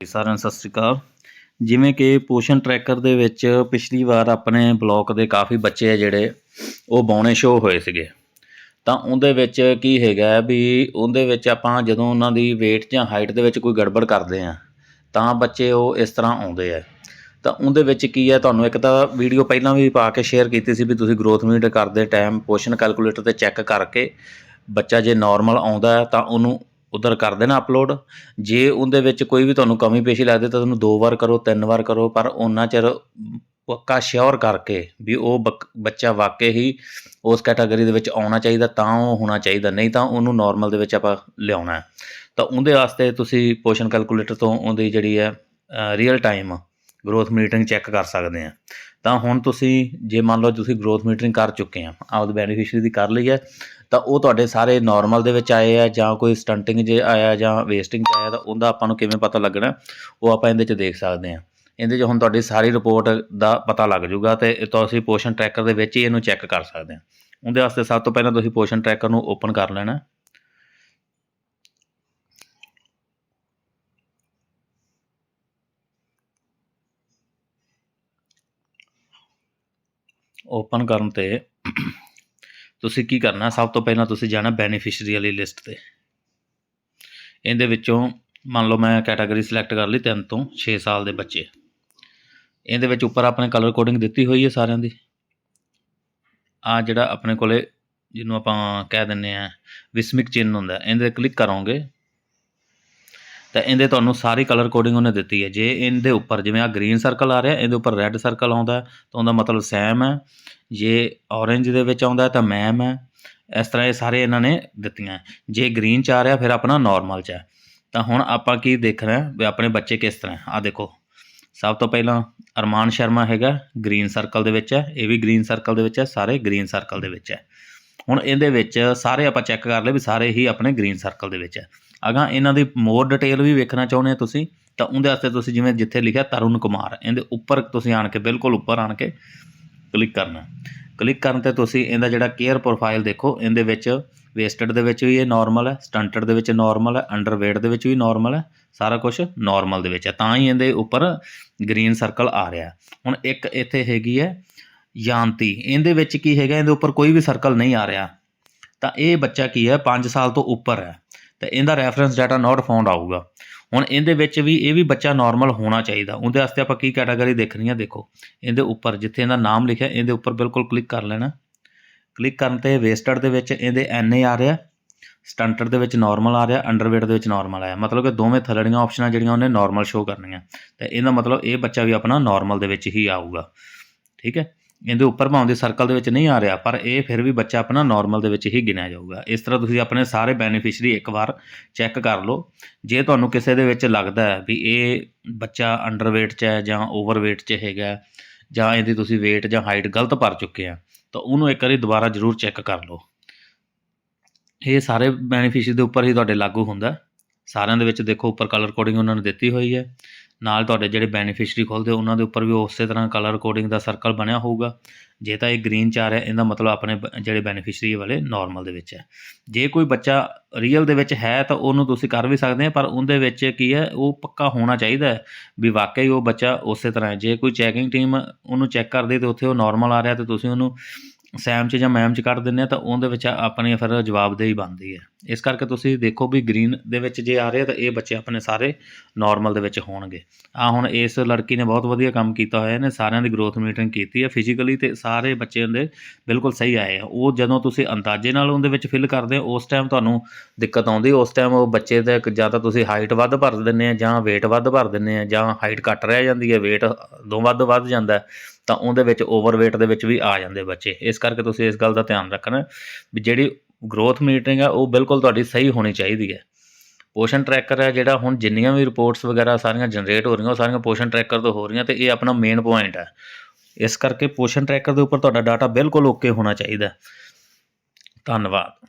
ਸਾਰਿਆਂ ਨੂੰ ਸਤਿ ਸ੍ਰੀ ਅਕਾਲ। ਜਿਵੇਂ ਕਿ ਪੋਸ਼ਨ ਟਰੈਕਰ ਦੇ ਵਿੱਚ ਪਿਛਲੀ ਵਾਰ ਆਪਣੇ ਬਲਾਕ ਦੇ ਕਾਫੀ ਬੱਚੇ ਆ ਜਿਹੜੇ, ਉਹ ਬੌਣੇ ਸ਼ੋ ਹੋਏ ਸੀਗੇ। ਤਾਂ ਉਹਦੇ ਵਿੱਚ ਕੀ ਹੈਗਾ ਵੀ ਉਹਦੇ ਵਿੱਚ ਆਪਾਂ ਜਦੋਂ ਉਹਨਾਂ ਦੀ weight ਜਾਂ ਹਾਈਟ ਦੇ ਵਿੱਚ ਕੋਈ ਗੜਬੜ ਕਰਦੇ ਆ ਤਾਂ ਬੱਚੇ ਉਹ ਇਸ ਤਰ੍ਹਾਂ ਆਉਂਦੇ ਆ। ਤਾਂ ਉਹਦੇ ਵਿੱਚ ਕੀ ਹੈ, ਤੁਹਾਨੂੰ ਇੱਕ ਤਾਂ ਵੀਡੀਓ ਪਹਿਲਾਂ ਵੀ ਪਾ ਕੇ ਸ਼ੇਅਰ ਕੀਤੀ ਸੀ ਵੀ ਤੁਸੀਂ ਗਰੋਥ ਮੀਟ ਕਰਦੇ ਟਾਈਮ ਪੋਸ਼ਨ ਕੈਲਕੂਲੇਟਰ ਤੇ ਚੈੱਕ ਕਰਕੇ ਬੱਚਾ ਜੇ ਨਾਰਮਲ ਆਉਂਦਾ ਤਾਂ ਉਹਨੂੰ ਉਧਰ ਕਰ ਦੇਣਾ ਅਪਲੋਡ ਜੇ ਉਹਦੇ ਵਿੱਚ ਕੋਈ ਵੀ ਤੁਹਾਨੂੰ ਕਮੀ ਪੇਸ਼ੀ ਲੱਗਦੀ, ਤਾਂ ਤੁਹਾਨੂੰ ਦੋ ਵਾਰ ਕਰੋ, ਤਿੰਨ ਵਾਰ ਕਰੋ, ਪਰ ਉਹਨਾਂ ਚਿਰ ਪੱਕਾ ਸ਼ੋਰ ਕਰਕੇ ਵੀ ਉਹ ਬੱਕ- ਬੱਚਾ ਵਾਕਈ ਹੀ ਉਸ ਕੈਟਾਗਰੀ ਦੇ ਵਿੱਚ ਆਉਣਾ ਚਾਹੀਦਾ, ਤਾਂ ਉਹ ਹੋਣਾ ਚਾਹੀਦਾ। ਨਹੀਂ ਤਾਂ ਉਹਨੂੰ ਨਾਰਮਲ ਦੇ ਵਿੱਚ ਆਪਾਂ ਲਿਆਉਣਾ ਤਾਂ ਉਹਦੇ ਵਾਸਤੇ ਤੁਸੀਂ ਪੋਸ਼ਨ ਕੈਲਕੂਲੇਟਰ ਤੋਂ ਉਹਦੀ ਜਿਹੜੀ ਹੈ real time growth meeting check ਕਰ ਸਕਦੇ ਆ। ਤਾਂ ਹੁਣ ਤੁਸੀਂ ਜੇ ਮੰਨ ਲਓ ਤੁਸੀਂ ਗਰੋਥ ਮੀਟਰਿੰਗ ਕਰ ਚੁੱਕੇ ਆ, ਆਪਦੇ ਬੈਨੀਫੀਸ਼ੀਅਰੀ ਦੀ ਕਰ ਲਈ ਹੈ, ਤਾਂ ਉਹ ਤੁਹਾਡੇ ਸਾਰੇ ਨਾਰਮਲ ਦੇ ਵਿੱਚ ਆਏ ਆ ਜਾਂ ਕੋਈ ਸਟੰਟਿੰਗ ਜੇ ਆਇਆ ਜਾਂ ਵੇਸਟਿੰਗ ਚ ਆਇਆ ਤਾਂ ਉਹਦਾ ਆਪਾਂ ਨੂੰ ਕਿਵੇਂ ਪਤਾ ਲੱਗਣਾ, ਉਹ ਆਪਾਂ ਇਹਦੇ ਚ ਦੇਖ ਸਕਦੇ ਆ। ਇਹਦੇ 'ਚ ਹੁਣ ਤੁਹਾਡੀ ਸਾਰੀ ਰਿਪੋਰਟ ਦਾ ਪਤਾ ਲੱਗ ਜਾਊਗਾ ਤੇ ਤੁਸੀਂ ਪੋਸ਼ਨ ਟਰੈਕਰ ਦੇ ਵਿੱਚ ਹੀ ਇਹਨੂੰ ਚੈੱਕ ਕਰ ਸਕਦੇ ਆ। ਉਹਦੇ ਵਾਸਤੇ ਸਭ ਤੋਂ ਪਹਿਲਾਂ ਤੁਸੀਂ ਪੋਸ਼ਨ ਟਰੈਕਰ ਨੂੰ ਓਪਨ ਕਰ ਲੈਣਾ। ਓਪਨ ਕਰਨ ਤੇ ਤੁਸੀਂ ਕੀ ਕਰਨਾ? ਸਭ ਤੋਂ ਪਹਿਲਾਂ ਤੁਸੀਂ ਜਾਣਾ ਬੈਨੀਫੀਸ਼ੀਅਰੀ ਵਾਲੀ ਲਿਸਟ ਤੇ। ਇਹਦੇ ਵਿੱਚੋਂ ਮੰਨ ਲਓ ਮੈਂ ਕੈਟਾਗਰੀ ਸਿਲੈਕਟ ਕਰ ਲਈ 3 ਤੋਂ 6 ਸਾਲ ਦੇ ਬੱਚੇ। ਇਹਦੇ ਵਿੱਚ ਉੱਪਰ ਆਪਣੇ ਕਲਰ ਕੋਡਿੰਗ ਦਿੱਤੀ ਹੋਈ ਹੈ ਸਾਰਿਆਂ ਦੀ। ਆ ਜਿਹੜਾ ਆਪਣੇ ਕੋਲੇ ਜਿਹਨੂੰ ਆਪਾਂ ਕਹਿ ਦਿੰਨੇ ਆ ਵਿਸਮਿਕ ਚਿੰਨ ਹੁੰਦਾ ਹੈ, ਇਹਦੇ ਕਲਿੱਕ ਕਰੋਗੇ ਤਾਂ ਇਹਦੇ ਤੁਹਾਨੂੰ ਸਾਰੀ ਕਲਰ ਕੋਡਿੰਗ ਉਹਨੇ ਦਿੱਤੀ ਹੈ। ਜੇ ਇਹਦੇ ਉੱਪਰ ਜਿਵੇਂ ਆ ਗ੍ਰੀਨ ਸਰਕਲ ਆ ਰਿਹਾ, ਇਹਦੇ ਉੱਪਰ ਰੈੱਡ ਸਰਕਲ ਆਉਂਦਾ ਤਾਂ ਉਹਦਾ ਮਤਲਬ ਸੈਮ ਹੈ। ਜੇ orange ਦੇ ਵਿੱਚ ਆਉਂਦਾ ਤਾਂ ਮੈਮ ਹੈ। ਇਸ ਤਰ੍ਹਾਂ ਇਹ ਸਾਰੇ ਇਹਨਾਂ ਨੇ ਦਿੱਤੀਆਂ ਜੇ ਗ੍ਰੀਨ ਚ ਆ ਰਿਹਾ, ਫਿਰ ਆਪਣਾ ਨਾਰਮਲ ਚ ਹੈ। ਤਾਂ ਹੁਣ ਆਪਾਂ ਕੀ ਦੇਖਣਾ ਹੈ ਵੀ ਆਪਣੇ ਬੱਚੇ ਕਿਸ ਤਰ੍ਹਾਂ ਆ ਦੇਖੋ, ਸਭ ਤੋਂ ਪਹਿਲਾਂ ਅਰਮਾਨ ਸ਼ਰਮਾ ਹੈਗਾ ਗ੍ਰੀਨ ਸਰਕਲ ਦੇ ਵਿੱਚ ਹੈ, ਇਹ ਵੀ ਗ੍ਰੀਨ ਸਰਕਲ ਦੇ ਵਿੱਚ ਹੈ, ਸਾਰੇ ਗ੍ਰੀਨ ਸਰਕਲ ਦੇ ਵਿੱਚ ਹੈ। ਹੁਣ ਇਹਦੇ ਵਿੱਚ ਸਾਰੇ ਆਪਾਂ ਚੈੱਕ ਕਰ ਲਏ ਵੀ ਸਾਰੇ ਹੀ ਆਪਣੇ ਗ੍ਰੀਨ ਸਰਕਲ ਦੇ ਵਿੱਚ ਹੈ ਅਗਾਂ ਇਹਨਾਂ ਦੀ ਮੋਰ ਡਿਟੇਲ ਵੀ ਵੇਖਣਾ ਚਾਹੁੰਦੇ ਆ ਤੁਸੀਂ, ਤਾਂ ਉਹਦੇ ਵਾਸਤੇ ਤੁਸੀਂ ਜਿਵੇਂ ਜਿੱਥੇ ਲਿਖਿਆ ਤਰੁਣ ਕੁਮਾਰ, ਇਹਦੇ ਉੱਪਰ ਤੁਸੀਂ ਆਣ ਕੇ ਬਿਲਕੁਲ ਉੱਪਰ ਆਣ ਕੇ ਕਲਿੱਕ ਕਰਨਾ। ਕਲਿੱਕ ਕਰਨ ਤੇ ਤੁਸੀਂ ਇਹਦਾ ਜਿਹੜਾ ਕੇਅਰ ਪ੍ਰੋਫਾਈਲ ਦੇਖੋ, ਇਹਦੇ ਵਿੱਚ ਵੇਸਟਡ ਦੇ ਵਿੱਚ ਵੀ ਇਹ ਨਾਰਮਲ ਹੈ ਸਟੰਟਡ ਦੇ ਵਿੱਚ ਨਾਰਮਲ ਹੈ ਅੰਡਰਵੇਟ ਦੇ ਵਿੱਚ ਵੀ ਨਾਰਮਲ ਹੈ, ਸਾਰਾ ਕੁਝ ਨਾਰਮਲ ਦੇ ਵਿੱਚ ਹੈ। ਤਾਂ ਹੀ ਇਹਦੇ ਉੱਪਰ ਗ੍ਰੀਨ ਸਰਕਲ ਆ ਰਿਹਾ। ਹੁਣ ਇੱਕ ਇੱਥੇ ਹੈਗੀ ਹੈ ਯਾਂਤੀ ਇਹਦੇ ਵਿੱਚ ਕੀ ਹੈਗਾ, ਇਹਦੇ ਉੱਪਰ ਕੋਈ ਵੀ ਸਰਕਲ ਨਹੀਂ ਆ ਰਿਹਾ। ਤਾਂ ਇਹ ਬੱਚਾ ਕੀ ਹੈ? 5 ਸਾਲ ਤੋਂ ਉੱਪਰ ਹੈ। ਤੇ ਇਹਦਾ ਰੈਫਰੈਂਸ ਡਾਟਾ ਨਾਟ ਫਾਊਂਡ ਆਊਗਾ। ਹੁਣ ਇਹਦੇ ਵਿੱਚ ਵੀ ਇਹ ਵੀ ਬੱਚਾ ਨਾਰਮਲ ਹੋਣਾ ਚਾਹੀਦਾ। ਉਹਦੇ ਵਾਸਤੇ ਆਪਾਂ ਕੀ ਕੈਟਾਗਰੀ ਦੇਖਣੀ ਆ ਦੇਖੋ, ਇਹਦੇ ਉੱਪਰ, ਜਿੱਥੇ ਇਹਦਾ ਨਾਮ ਲਿਖਿਆ, ਇਹਦੇ ਉੱਪਰ ਬਿਲਕੁਲ ਕਲਿੱਕ ਕਰ ਲੈਣਾ। ਕਲਿੱਕ ਕਰਨ ਤੇ ਵੇਸਟਡ ਦੇ ਵਿੱਚ ਇਹਦੇ ਐਨਏ ਆ ਰਿਹਾ। ਸਟੰਟਡ ਦੇ ਵਿੱਚ ਨਾਰਮਲ ਆ ਰਿਹਾ। ਅੰਡਰਵੇਟ ਦੇ ਵਿੱਚ ਨਾਰਮਲ ਆਇਆ। ਮਤਲਬ ਕਿ ਦੋਵੇਂ ਥੱਲੜੀਆਂ ਆਪਸ਼ਨਾਂ ਜਿਹੜੀਆਂ ਉਹਨੇ ਨਾਰਮਲ ਸ਼ੋ ਕਰਨੀਆਂ। ਤੇ ਇਹਦਾ ਮਤਲਬ ਇਹ ਬੱਚਾ ਵੀ ਆਪਣਾ ਨਾਰਮਲ ਦੇ ਵਿੱਚ ਹੀ ਆਊਗਾ। ਠੀਕ ਹੈ? ਇਹਦੇ ਉੱਪਰ ਭਾਵੇਂ ਦੇ ਸਰਕਲ ਦੇ ਵਿੱਚ ਨਹੀਂ ਆ ਰਿਹਾ, ਪਰ ਇਹ ਫਿਰ ਵੀ ਬੱਚਾ ਆਪਣਾ ਨਾਰਮਲ ਦੇ ਵਿੱਚ ਹੀ ਗਿਣਿਆ ਜਾਊਗਾ। ਇਸ ਤਰ੍ਹਾਂ ਤੁਸੀਂ ਆਪਣੇ ਸਾਰੇ ਬੈਨੀਫੀਸ਼ੀਅਰੀ ਇੱਕ ਵਾਰ ਚੈੱਕ ਕਰ ਲਓ। ਜੇ ਤੁਹਾਨੂੰ ਕਿਸੇ ਦੇ ਵਿੱਚ ਲੱਗਦਾ ਹੈ ਵੀ ਇਹ ਬੱਚਾ ਅੰਡਰਵੇਟ 'ਚ ਹੈ ਜਾਂ ਓਵਰਵੇਟ 'ਚ ਹੈਗਾ ਜਾਂ ਇਹਦੀ ਤੁਸੀਂ weight ਜਾਂ ਹਾਈਟ ਗਲਤ ਭਰ ਚੁੱਕੇ ਆ, ਤਾਂ ਉਹਨੂੰ ਇੱਕ ਵਾਰੀ ਦੁਬਾਰਾ ਜ਼ਰੂਰ ਚੈੱਕ ਕਰ ਲਓ। ਇਹ ਸਾਰੇ ਬੈਨੀਫੀਸ਼ੀਅਰੀ ਦੇ ਉੱਪਰ ਹੀ ਤੁਹਾਡੇ ਲਾਗੂ ਹੁੰਦਾ ਸਾਰਿਆਂ ਦੇ ਵਿੱਚ ਦੇਖੋ, ਉੱਪਰ ਕਲਰ ਕੋਡਿੰਗ ਉਹਨਾਂ ਨੇ ਦਿੱਤੀ ਹੋਈ ਹੈ। ਨਾਲ ਤੁਹਾਡੇ ਜਿਹੜੇ ਬੈਨੀਫੀਸ਼ੀਅਰੀ ਖੋਲਦੇ ਉਹਨਾਂ ਦੇ ਉੱਪਰ ਵੀ ਉਸੇ ਤਰ੍ਹਾਂ ਕਲਰ ਕੋਡਿੰਗ ਦਾ ਸਰਕਲ ਬਣਿਆ ਹੋਊਗਾ। ਜੇ ਤਾਂ ਇਹ ਗ੍ਰੀਨ ਚ ਆ ਰਿਹਾ, ਇਹਦਾ ਮਤਲਬ ਆਪਣੇ ਬ- ਜਿਹੜੇ ਬੈਨੀਫੀਸ਼ੀਅਰੀ ਵਾਲੇ ਨਾਰਮਲ ਦੇ ਵਿੱਚ ਹੈ। ਜੇ ਕੋਈ ਬੱਚਾ ਰੀਅਲ ਦੇ ਵਿੱਚ ਹੈ ਤਾਂ ਉਹਨੂੰ ਤੁਸੀਂ ਕਰ ਵੀ ਸਕਦੇ ਆ, ਪਰ ਉਹਦੇ ਵਿੱਚ ਕੀ ਹੈ, ਉਹ ਪੱਕਾ ਹੋਣਾ ਚਾਹੀਦਾ ਹੈ ਵੀ ਵਾਕਈ ਉਹ ਬੱਚਾ ਉਸੇ ਤਰ੍ਹਾਂ ਹੈ। ਜੇ ਕੋਈ ਚੈਕਿੰਗ ਟੀਮ ਉਹਨੂੰ ਚੈੱਕ ਕਰਦੀ ਤੇ ਉੱਥੇ ਉਹ ਨਾਰਮਲ ਆ ਰਿਹਾ ਤੇ ਤੁਸੀਂ ਉਹਨੂੰ ਸੈਮ ਚ ਜਾਂ ਮੈਮ ਚ ਕੱਢ ਦਿੰਦੇ ਆ, ਤਾਂ ਉਹਦੇ ਵਿੱਚ ਆਪਣੀ ਫਿਰ ਜਵਾਬਦੇਹੀ ਬਣਦੀ ਹੈ। ਇਸ ਕਰਕੇ ਤੁਸੀਂ ਦੇਖੋ ਵੀ ਗ੍ਰੀਨ ਦੇ ਵਿੱਚ ਜੇ ਆ ਰਿਹਾ ਤਾਂ ਇਹ ਬੱਚੇ ਆਪਣੇ ਸਾਰੇ ਨਾਰਮਲ ਦੇ ਵਿੱਚ ਹੋਣਗੇ। ਆ ਹੁਣ ਇਸ ਲੜਕੀ ਨੇ ਬਹੁਤ ਵਧੀਆ ਕੰਮ ਕੀਤਾ ਹੋਇਆ, ਇਹਨੇ ਸਾਰਿਆਂ ਦੀ ਗਰੋਥ ਮੀਟਿੰਗ ਕੀਤੀ ਹੈ ਫਿਜ਼ੀਕਲੀ ਤੇ ਸਾਰੇ ਬੱਚੇ ਦੇ ਬਿਲਕੁਲ ਸਹੀ ਆਏ ਆ। ਉਹ ਜਦੋਂ ਤੁਸੀਂ ਅੰਦਾਜ਼ੇ ਨਾਲ ਉਹਦੇ ਵਿੱਚ ਫਿਲ ਕਰਦੇ ਹੋ, ਉਸ ਟਾਈਮ ਤੁਹਾਨੂੰ ਦਿੱਕਤ ਆਉਂਦੀ, ਉਸ ਟਾਈਮ ਉਹ ਬੱਚੇ ਦਾ ਜਾਂ ਤਾਂ ਤੁਸੀਂ ਹਾਈਟ ਵੱਧ ਭਰ ਦਿੰਦੇ ਆ ਜਾਂ weight ਵੱਧ ਭਰ ਦਿੰਦੇ ਆ ਜਾਂ ਹਾਈਟ ਘੱਟ ਰਹਿ ਜਾਂਦੀ ਹੈ, weight ਦੋ ਵੱਧ ਵੱਧ ਜਾਂਦਾ ਤਾਂ ਉਹਦੇ ਵਿੱਚ ਓਵਰਵੇਟ ਦੇ ਵਿੱਚ ਵੀ ਆ ਜਾਂਦੇ ਬੱਚੇ। ਇਸ ਕਰਕੇ ਤੁਸੀਂ ਇਸ ਗੱਲ ਦਾ ਧਿਆਨ ਰੱਖਣਾ ਵੀ ਜਿਹੜੀ ਗਰੋਥ ਮੀਟਿੰਗ ਹੈ ਉਹ ਬਿਲਕੁਲ ਤੁਹਾਡੀ ਸਹੀ ਹੋਣੀ ਚਾਹੀਦੀ ਹੈ। ਪੋਸ਼ਨ ਟਰੈਕਰ ਹੈ ਜਿਹੜਾ ਹੁਣ ਜਿੰਨੀਆਂ ਵੀ ਰਿਪੋਰਟਸ ਵਗੈਰਾ ਸਾਰੀਆਂ ਜਨਰੇਟ ਹੋ ਰਹੀਆਂ, ਉਹ ਸਾਰੀਆਂ ਪੋਸ਼ਨ ਟਰੈਕਰ ਤੋਂ ਹੋ ਰਹੀਆਂ ਤੇ ਇਹ ਆਪਣਾ ਮੇਨ ਪੁਆਇੰਟ ਹੈ ਇਸ ਕਰਕੇ ਪੋਸ਼ਨ ਟਰੈਕਰ ਦੇ ਉੱਪਰ ਤੁਹਾਡਾ ਡਾਟਾ ਬਿਲਕੁਲ ਓਕੇ ਹੋਣਾ ਚਾਹੀਦਾ। ਧੰਨਵਾਦ।